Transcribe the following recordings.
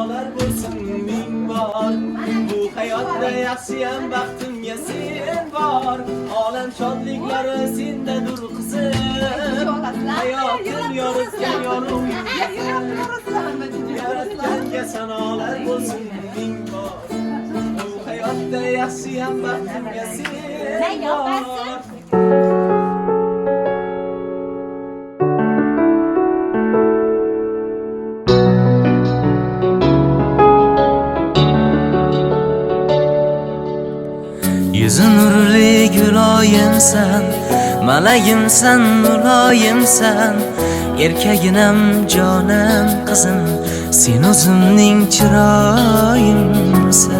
Sanolar bo'lsin ming bor Bu hayotda yaxshiyam baxtimga sen bor Olam shodliklari sendadir qizim Hayotim yoritgan yorug'. Yaratganga sanolar bo'lsin ming bor Bu hayotda yaxshiyam baxtimga sen bor Yuzi nurli guloyimsan Malagimsan muloyimsan Erkaginam, jonim qizim Sen o'zimning chiroyimsan.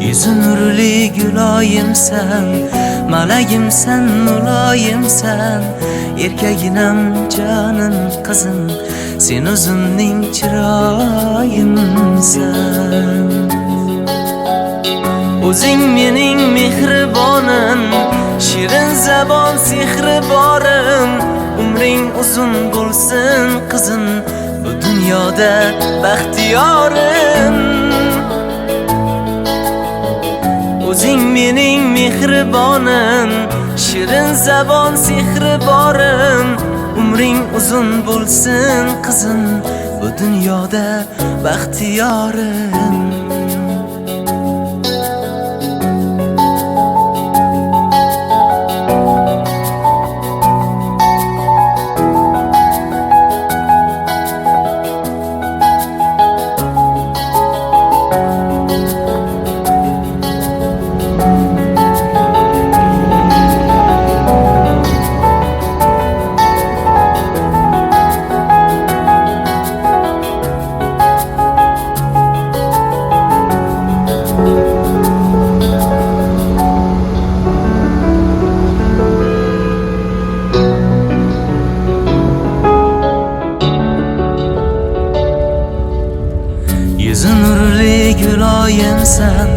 Yuzi nurli guloyimsan Malagimsan muloyimsan Erkaginam, jonim qizim Sen o'zimning chiroyimsan. O'zing mening mehribonim Shirin zabon sehri borim Umring uzun bo'lsin qizim Bu dunyoda baxtiyorim. O'zing mening mehribonim Shirin zabon sehri borim Umring uzun bo'lsin qizim Bu dunyoda baxtiyorim. Yüzü nurli gülayimsan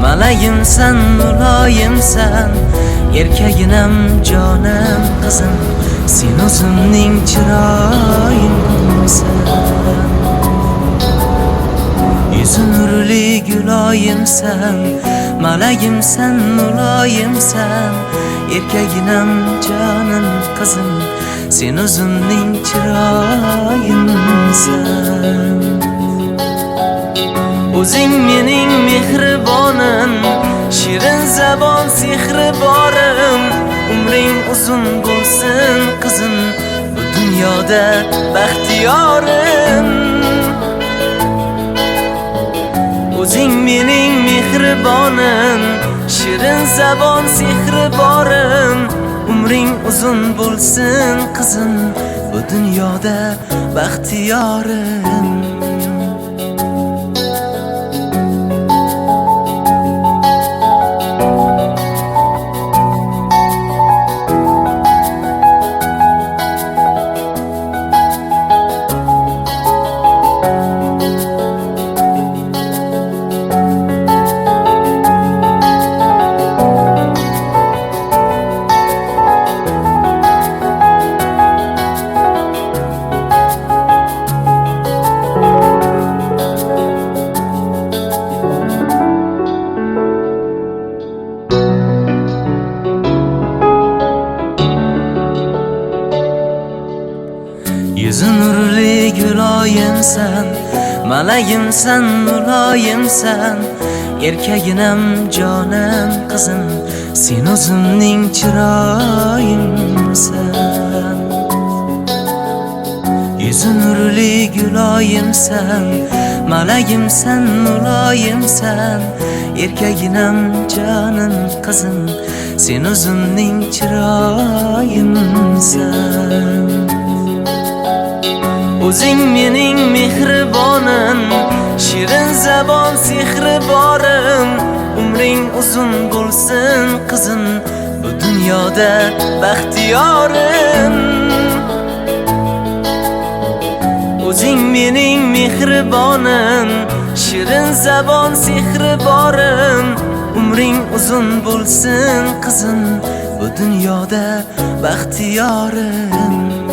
Malagimsan muloyimsan. Erkaginam, jonim qizim Sen o'zimning chiroyimsan Yüzü nurli gülayimsan Malagimsan muloyimsan. Erkaginam, jonim qizim Sen o'zimning chiroyimsan O'zing mening mehribonim Shirin zabon sehri borim Umring uzun bo'lsin qizim Bu dunyoda baxtiyorim. O'zing mening mehribonim Shirin zabon sehri borim Umring uzun bo'lsin qizim Bu dunyoda baxtiyorim. Gülayimsan Malagimsan muloyimsan erkaginam jonim qizim Sen o'zimning chiroyimsan. Yuzi nurli guloyimsan Malagimsan muloyimsan erkaginam jonim qizim Sen o'zimning chiroyimsan. O'zing mening mehribonim shirin zabon sehri borim umring uzun bo'lsin qizim bu dunyoda baxtiyorim. O'zing mening mehribonim shirin zabon sehri borim umring uzun bo'lsin qizim bu dunyoda baxtiyorim.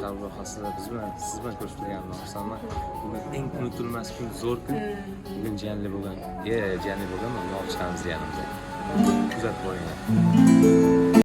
Kavrohası'da bizmen, sizmen ko'rishtirgan Osama. Bugun eng unutilmas kun, zo'r kun. Bugun janli bo'lgan. E, janli bo'lgan, uni olib chiqamiz yanimizga. Kuzatib boringlar.